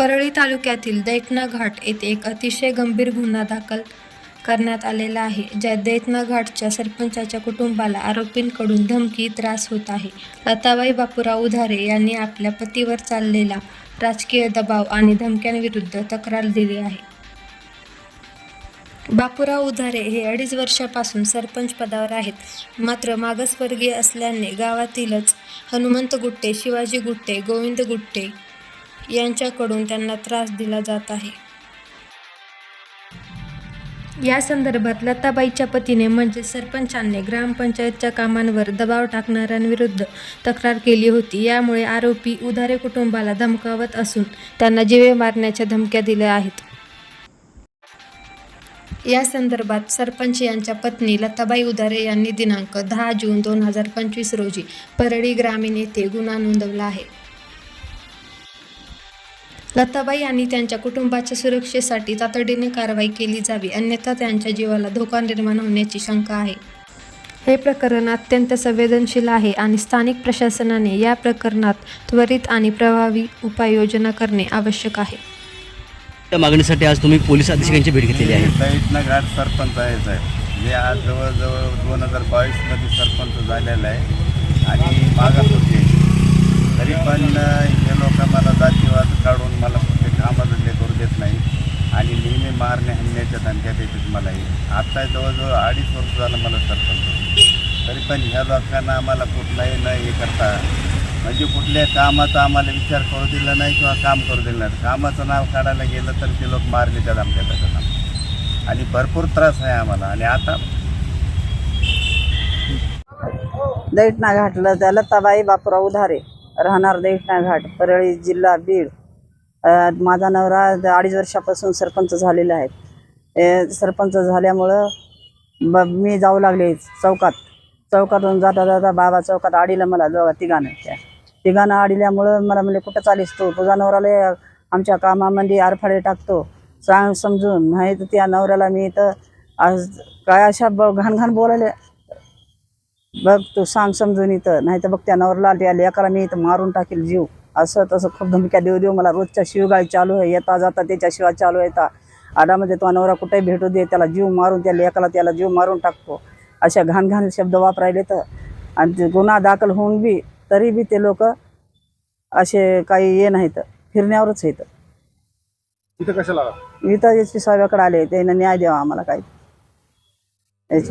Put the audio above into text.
परळी तालुक्यातील दैतना घाट येथे एक अतिशय गंभीर गुन्हा दाखल करण्यात आलेला आहे ज्या दैतना घाटच्या सरपंचाच्या कुटुंबाला आरोपींकडून धमकी त्रास होत आहे. लताबाई बापूराव उधारे यांनी आपल्या पतीवर चाललेला राजकीय दबाव आणि धमक्यांविरुद्ध तक्रार दिली आहे. बापूराव उधारे हे अडीच वर्षापासून सरपंच पदावर आहेत. मात्र मागासवर्गीय असल्याने गावातीलच हनुमंत गुट्टे शिवाजी गुट्टे गोविंद गुट्टे यांच्याकडून त्यांना त्रास दिला जात आहे. या संदर्भात लताबाईच्या पतीने म्हणजे सरपंचांनी ग्रामपंचायतच्या कामांवर दबाव टाकणाऱ्यांविरुद्ध तक्रार केली होती. यामुळे आरोपी उधारे कुटुंबाला धमकावत असून त्यांना जीवे मारण्याच्या धमक्या दिल्या आहेत. या संदर्भात सरपंच यांच्या पत्नी लताबाई उधारे यांनी दिनांक दहा जून दोन हजार पंचवीस रोजी परळी ग्रामीण येथे गुन्हा नोंदवला आहे. लताबाई आणि त्यांच्या कुटुंबाच्या सुरक्षेसाठी तातडीने कारवाई केली जावी अन्यथा त्यांच्या जीवाला धोका निर्माण होण्याची शंका आहे. हे प्रकरण अत्यंत संवेदनशील आहे आणि स्थानिक प्रशासनाने या प्रकरणात त्वरित आणि प्रभावी उपाययोजना करणे आवश्यक आहे. त्या मागणीसाठी आज तुम्ही पोलीस अधीक्षकांची भेट घेतलेली आहे. घाट सरपंच आहे. साहेब मी आज जवळजवळ दोन हजार बावीसमध्ये सरपंच झालेला आहे आणि मागास होते. तरी पण हे लोक मला जातीवाद काढून मला कुठे कामधंदे करू देत नाही. आणि नेहमी मारणे हणण्याच्या धंद्यात येतात देतात मलाही आता जवळजवळ अडीच वर्ष झालं मला सरपंच. तरी पण ह्या लोकांना आम्हाला कुठलाही न हे करता म्हणजे कुठल्या कामाचा आम्हाला विचार करू दिला नाही किंवा काम करू दिलं नाही. कामाचं नाव काढायला गेलं तर ते लोक मारले त्या आमच्या आणि भरपूर त्रास आहे आम्हाला. आणि आता दैटना घाटलं त्याला तबाई बापूराव उधारे. राहणार दैठणा घाट परळी जिल्हा बीड. माझा नवरा अडीच वर्षापासून सरपंच झालेला आहे. सरपंच झाल्यामुळं ब मी जाऊ लागले चौकात. चौकातून जाता जाता बाबा चौकात आडीला मला दोघा तिघानं त्या. तिघानं आडिल्यामुळं मला म्हणजे कुठं चालीस तू? तुझा नवराला आमच्या कामामध्ये आरफाडे टाकतो. सांग समजून. नाही तर त्या नवऱ्याला मी तर आज काय अशा ब घाण घाण बोलायला बघ तू सांग समजून इथं. नाही तर बघ त्या नवरला त्या लेकाला मी इथं मारून टाकेल जीव. असं तसं खूप धमक्या देऊ देऊ मला रोजच्या शिवगाळी चालू आहे. येता जाता त्याच्या शिवाय चालू येता आडामध्ये तो नवरा कुठेही भेटू दे त्याला जीव मारून त्या लेकाला त्याला जीव मारून टाकतो. अशा घाण घाण शब्द वापरायले तर. आणि ते गुन्हा दाखल होऊन बी तरी बी ते लोक असे काही ये नाहीत. फिरण्यावरच येतं इथं कशाला? इथं एस पी साहेबाकडे आले त्यानं न्याय द्यावा आम्हाला काही. याची